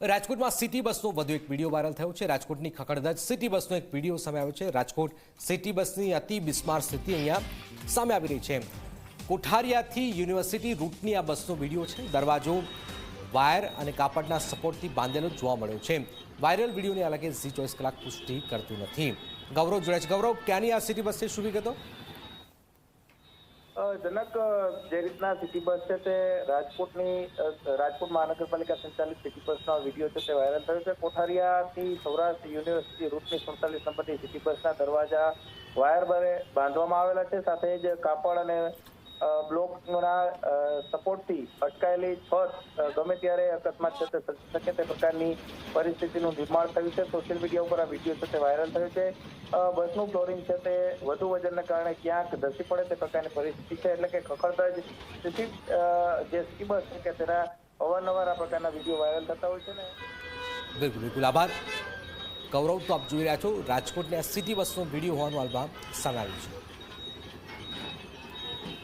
રાજકોટમાં સિટી બસનો વધુ એક વીડિયો વાયરલ થયો છે. રાજકોટની ખખડધજ સિટી બસનો એક વીડિયો સામે આવ્યો છે. રાજકોટ સિટી બસની અતિ બિસ્માર સ્થિતિ અહીંયા સામે આવી રહી છે. કોઠારિયાથી યુનિવર્સિટી રૂટની આ બસનો વીડિયો છે. દરવાજો, વાયર અને કાપડના સપોર્ટથી બાંધેલો જોવા મળ્યો છે. વાયરલ વિડીયોની હાલાકી ઝી ચોવીસ કલાક પુષ્ટિ કરતું નથી. ગૌરવ જોડે છે. ગૌરવ, ક્યાંની આ સિટી બસ છે? શું વિગતો? જનક જે રીતના સિટી બસ છે તે રાજકોટની રાજકોટ મહાનગરપાલિકા સંચાલિત સિટી બસનો વીડિયો છે તે વાયરલ થયો છે. કોઠારિયાથી સૌરાષ્ટ્ર યુનિવર્સિટી રૂટની સુડતાલીસ નંબરની સિટી બસના દરવાજા વાયર બરે બાંધવામાં આવેલા છે. સાથે જ કાપડ અને બ્લોકના સપોર્ટથી અટકાયેલી છત ગમે ત્યારે અકસ્માત છે તે શકે તે પ્રકારની પરિસ્થિતિનું નિર્માણ થયું છે. સોશિયલ મીડિયા ઉપર આ વીડિયો છે તે વાયરલ થયો છે. બસનું ફ્લોરિંગ છે તે વધુ વજનને કારણે ક્યાંક ધસી પડે તે પ્રકારની પરિસ્થિતિ છે. એટલે કે ખખડતા જ અ, જે સિટી બસ છે કે તેના અવારનવાર આ પ્રકારના વીડિયો વાયરલ થતા હોય છે ને. બિલકુલ બિલકુલ. આભાર. ગૌરવ તો આપ જોઈ રહ્યા છો. રાજકોટની આ સિટી બસનો વીડિયો હોવાનું આલ્બમ સામે છે.